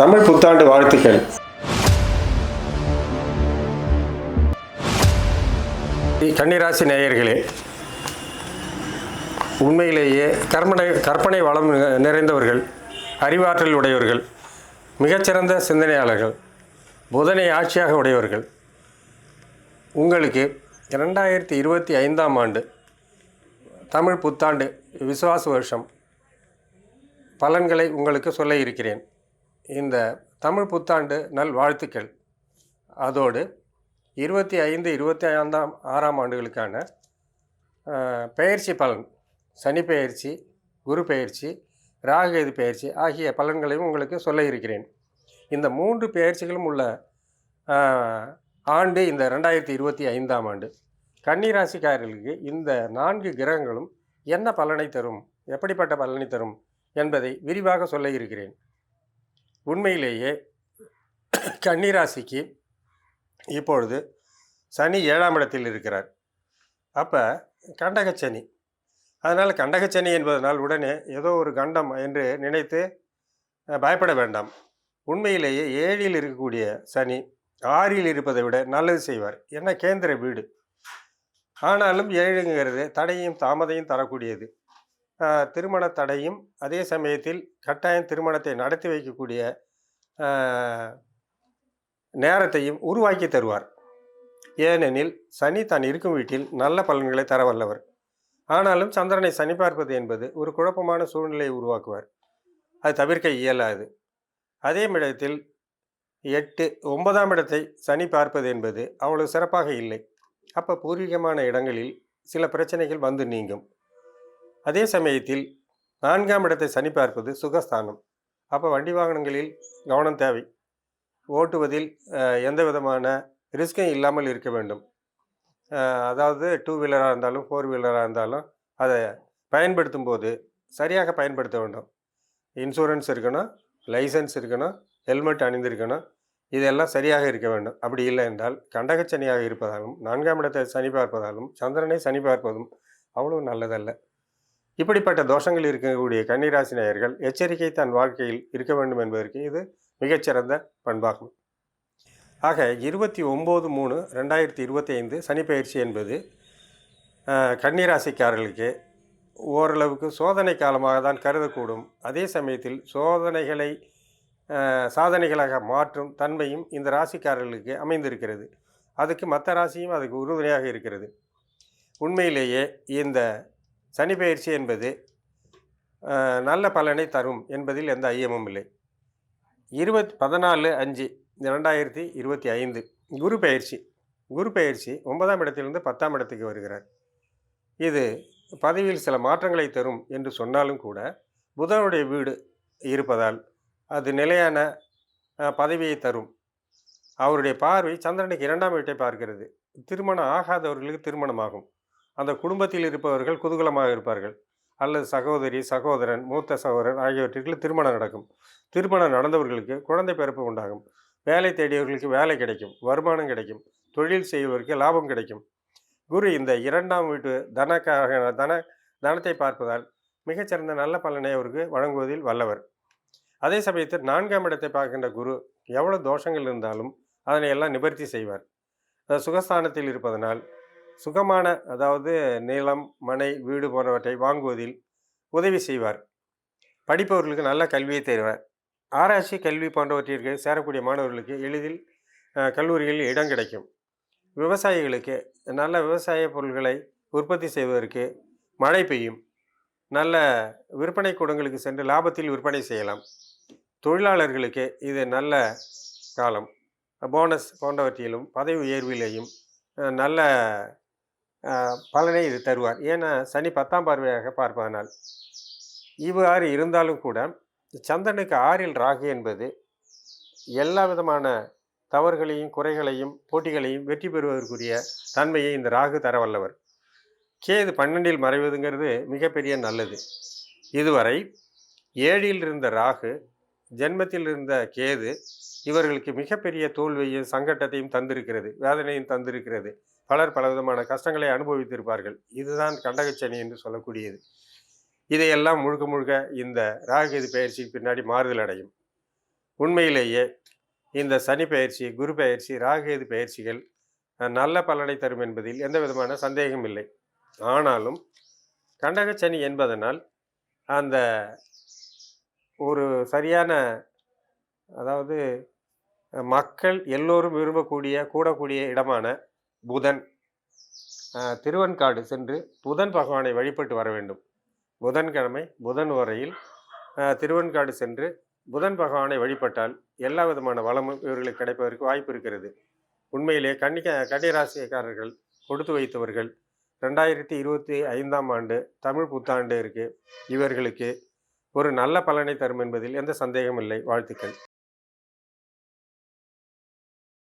தமிழ் புத்தாண்டு வாழ்த்துக்கள். கன்னிராசி நேயர்களே உண்மையிலேயே கற்பனை கற்பனை வளம் நிறைந்தவர்கள் அறிவாற்றல் உடையவர்கள் மிகச்சிறந்த சிந்தனையாளர்கள் புதனை ஆட்சியாக உடையவர்கள் உங்களுக்கு இரண்டாயிரத்தி இருபத்தி ஐந்தாம் ஆண்டு தமிழ் புத்தாண்டு விசுவாச வருஷம் பலன்களை உங்களுக்கு சொல்ல இருக்கிறேன். இந்த தமிழ் புத்தாண்டு நல் வாழ்த்துக்கள். அதோடு இருபத்தி ஐந்து இருபத்தி ஐந்தாம் ஆறாம் ஆண்டுகளுக்கான பெயர்ச்சி பலன் சனி பெயர்ச்சி குரு பெயர்ச்சி ராகுகேது பெயர்ச்சி ஆகிய பலன்களையும் உங்களுக்கு சொல்ல இருக்கிறேன். இந்த மூன்று பெயர்ச்சிகளும் உள்ள ஆண்டு இந்த ரெண்டாயிரத்தி இருபத்தி ஐந்தாம் ஆண்டு. கன்னிராசிக்காரர்களுக்கு இந்த நான்கு கிரகங்களும் என்ன பலனை தரும் எப்படிப்பட்ட பலனை தரும் என்பதை விரிவாக சொல்ல இருக்கிறேன். உண்மையிலேயே கன்னிராசிக்கு இப்பொழுது சனி ஏழாம் இடத்தில் இருக்கிறார். அப்போ கண்டகச்சனி அதனால் கண்டகச்சனி என்பதனால் உடனே ஏதோ ஒரு கண்டம் என்று நினைத்து பயப்பட வேண்டாம். உண்மையிலேயே ஏழில் இருக்கக்கூடிய சனி ஆறில் இருப்பதை விட நல்லது செய்வார். என்ன கேந்திர வீடு. ஆனாலும் ஏழுங்கிறது தடையும் தாமதையும் தரக்கூடியது. திருமண தடையும் அதே சமயத்தில் கட்டாயம் திருமணத்தை நடத்தி வைக்கக்கூடிய நேரத்தையும் உருவாக்கி தருவார். ஏனெனில் சனி தான் இருக்கும் வீட்டில் நல்ல பலன்களை தர வல்லவர். ஆனாலும் சந்திரனை சனி பார்ப்பது என்பது ஒரு குழப்பமான சூழ்நிலையை உருவாக்குவார். அது தவிர்க்க இயலாது. அதே இடத்தில் எட்டு ஒன்பதாம் இடத்தை சனி பார்ப்பது என்பது அவ்வளவு சிறப்பாக இல்லை. அப்போ பூர்வீகமான இடங்களில் சில பிரச்சனைகள் வந்து நீங்கும். அதே சமயத்தில் நான்காம் இடத்தை சனி பார்ப்பது சுகஸ்தானம். அப்போ வண்டி வாகனங்களில் கவனம் தேவை. ஓட்டுவதில் எந்த விதமான ரிஸ்க்கும் இல்லாமல் இருக்க வேண்டும். அதாவது டூ வீலராக இருந்தாலும் ஃபோர் வீலராக இருந்தாலும் அதை பயன்படுத்தும் போது சரியாக பயன்படுத்த வேண்டும். இன்சூரன்ஸ் இருக்கணும் லைசன்ஸ் இருக்கணும் ஹெல்மெட் அணிந்திருக்கணும் இதெல்லாம் சரியாக இருக்க வேண்டும். அப்படி இல்லை என்றால் கண்டகச்சனியாக இருப்பதாலும் நான்காம் இடத்தை சனி பார்ப்பதாலும் சந்திரனை சனி பார்ப்பதும் அவ்வளோ நல்லதல்ல. இப்படிப்பட்ட தோஷங்கள் இருக்கக்கூடிய கன்னிராசி நேயர்கள் எச்சரிக்கை தன் வாழ்க்கையில் இருக்க வேண்டும் என்பதற்கு இது மிகச்சிறந்த பண்பாகும். ஆக இருபத்தி ஒம்பது மூணு ரெண்டாயிரத்தி இருபத்தி ஐந்து சனிப்பயிற்சி என்பது கன்னிராசிக்காரர்களுக்கு ஓரளவுக்கு சோதனை காலமாக தான் கருதக்கூடும். அதே சமயத்தில் சோதனைகளை சாதனைகளாக மாற்றும் தன்மையும் இந்த ராசிக்காரர்களுக்கு அமைந்திருக்கிறது. அதுக்கு மற்ற ராசியும் அதுக்கு உறுதுணையாக இருக்கிறது. உண்மையிலேயே இந்த சனி பயிற்சி என்பது நல்ல பலனை தரும் என்பதில் எந்த ஐயமும் இல்லை. இருபத் பதினாலு அஞ்சு ரெண்டாயிரத்தி இருபத்தி ஐந்து குரு பயிற்சி. குரு பயிற்சி ஒன்பதாம் இடத்திலிருந்து பத்தாம் இடத்துக்கு வருகிறார். இது பதவியில் சில மாற்றங்களை தரும் என்று சொன்னாலும் கூட புதனுடைய வீடு இருப்பதால் அது நிலையான பதவியை தரும். அவருடைய பார்வை சந்திரனுக்கு இரண்டாம் வீட்டை பார்க்கிறது. திருமணம் ஆகாதவர்களுக்கு திருமணமாகும். அந்த குடும்பத்தில் இருப்பவர்கள் குதூகலமாக இருப்பார்கள். அல்லது சகோதரி சகோதரன் மூத்த சகோதரன் ஆகியவற்றிற்கு திருமணம் நடக்கும். திருமணம் நடந்தவர்களுக்கு குழந்தை பிறப்பு உண்டாகும். வேலை தேடியவர்களுக்கு வேலை கிடைக்கும். வருமானம் கிடைக்கும். தொழில் செய்வதற்கு லாபம் கிடைக்கும். குரு இந்த இரண்டாம் வீட்டு தனக்காக தன தனத்தை பார்ப்பதால் மிகச்சிறந்த நல்ல பலனை அவருக்கு வழங்குவதில் வல்லவர். அதே சமயத்தில் நான்காம் இடத்தை பார்க்கின்ற குரு எவ்வளோ தோஷங்கள் இருந்தாலும் அதனை எல்லாம் நிவர்த்தி செய்வார். சுகஸ்தானத்தில் இருப்பதனால் சுகமான அதாவது நிலம் மனை வீடு போன்றவற்றை வாங்குவதில் உதவி செய்வார். படிப்பவர்களுக்கு நல்ல கல்வியை தருவார் ஆராய்ச்சி கல்வி போன்றவற்றிற்கு சேரக்கூடிய மாணவர்களுக்கு எளிதில் கல்லூரிகளில் இடம் கிடைக்கும். விவசாயிகளுக்கு நல்ல விவசாய பொருள்களை உற்பத்தி செய்வதற்கு மழை பெய்யும். நல்ல விற்பனை கூடங்களுக்கு சென்று லாபத்தில் விற்பனை செய்யலாம். தொழிலாளர்களுக்கு இது நல்ல காலம். போனஸ் போன்றவற்றிலும் பதவி உயர்விலேயும் நல்ல பலனை இது தருவார். ஏன்னா சனி பத்தாம் பார்வையாக பார்ப்பதனால் இவ்வாறு இருந்தாலும் கூட சந்திரனுக்கு ஆறில் ராகு என்பது எல்லா விதமான தவறுகளையும் குறைகளையும் போட்டிகளையும் வெற்றி பெறுவதற்குரிய தன்மையை இந்த ராகு தரவல்லவர் கேது பன்னெண்டில் மறைவதுங்கிறது மிகப்பெரிய நல்லது. இதுவரை ஏழில் இருந்த ராகு ஜென்மத்தில் இருந்த கேது இவர்களுக்கு மிகப்பெரிய தோல்வியையும் சங்கட்டத்தையும் தந்திருக்கிறது வேதனையும் தந்திருக்கிறது. பலர் பலவிதமான கஷ்டங்களை அனுபவித்திருப்பார்கள். இதுதான் கண்டகச்சனி என்று சொல்லக்கூடியது. இதையெல்லாம் முழுக்க முழுக்க இந்த ராகுகேது பயிற்சிக்கு பின்னாடி மாறுதல் அடையும். உண்மையிலேயே இந்த சனி பயிற்சி குரு பெயர்ச்சி ராகுகேது பயிற்சிகள் நல்ல பலனை தரும் என்பதில் எந்த விதமான சந்தேகம் இல்லை. ஆனாலும் கண்டகச்சனி என்பதனால் அந்த ஒரு சரியான அதாவது மக்கள் எல்லோரும் விரும்பக்கூடிய கூடக்கூடிய இடமான புதன் திருவன்காடு திருவெண்காடு சென்று புதன் பகவானை வழிபட்டு வர வேண்டும். புதன்கிழமை புதன் வரையில் திருவன்காடு திருவெண்காடு சென்று புதன் பகவானை வழிபட்டால் எல்லா விதமான வளமும் இவர்களுக்கு கிடைப்பதற்கு வாய்ப்பு இருக்கிறது. உண்மையிலே கன்னிக கன்னிராசிக்காரர்கள் கொடுத்து வைத்தவர்கள் ரெண்டாயிரத்தி இருபத்தி ஐந்தாம் ஆண்டு தமிழ் புத்தாண்டு இருக்கு. இவர்களுக்கு ஒரு நல்ல பலனை தரும் என்பதில் எந்த சந்தேகமும் இல்லை. வாழ்த்துக்கள்.